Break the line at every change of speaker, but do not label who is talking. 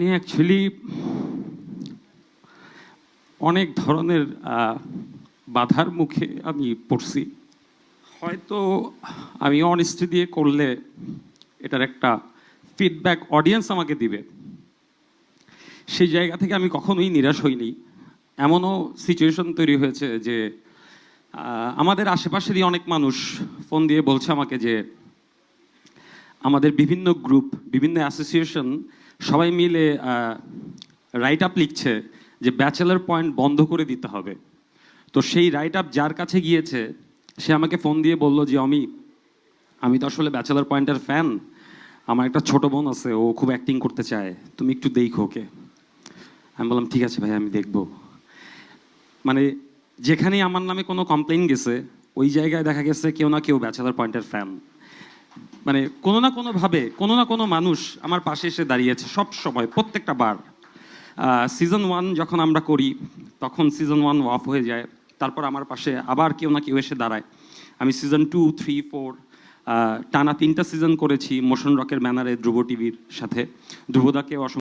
নিয়ে অ্যাকচুয়ালি অনেক ধরনের বাধার মুখে আমি পড়ছি। হয়তো আমি অনেস্টি দিয়ে করলে এটার একটা ফিডব্যাক অডিয়েন্স আমাকে দিবে। সেই জায়গা থেকে আমি কখনোই নিরাশ হইনি। এমনও সিচুয়েশন তৈরি হয়েছে যে আমাদের আশেপাশেরই অনেক মানুষ ফোন দিয়ে বলছে আমাকে যে, আমাদের বিভিন্ন গ্রুপ বিভিন্ন অ্যাসোসিয়েশন সবাই মিলে রাইট আপ লিখছে যে ব্যাচেলার পয়েন্ট বন্ধ করে দিতে হবে। তো সেই রাইট আপ যার কাছে গিয়েছে, সে আমাকে ফোন দিয়ে বলল যে আমি আমি তো আসলে ব্যাচেলার পয়েন্টের ফ্যান আমার একটা ছোট বোন আছে, ও খুব অ্যাক্টিং করতে চায়। তুমি একটু দেখো ওকে। আমি বললাম, ঠিক আছে ভাই, আমি দেখব। মানে যেখানেই আমার নামে কোনো কমপ্লেন গেছে, ওই জায়গায় দেখা গেছে কেউ না কেউ ব্যাচেলার পয়েন্টের ফ্যান মানে কোনো না কোনোভাবে কোনো না কোনো মানুষ আমার পাশে এসে দাঁড়িয়েছে সব সময়, প্রত্যেকটা বার। সিজন ওয়ান যখন আমরা করি, তখন সিজন ওয়ান অফ হয়ে যায়, তারপর আমার পাশে আবার কেউ না কেউ এসে দাঁড়ায়। আমি সিজন টু থ্রি ফোর টানা তিনটা সিজন করেছি মোশন রকের ব্যানারে ধ্রুব টিভির সাথে। ধ্রুবদাকে অসংখ্য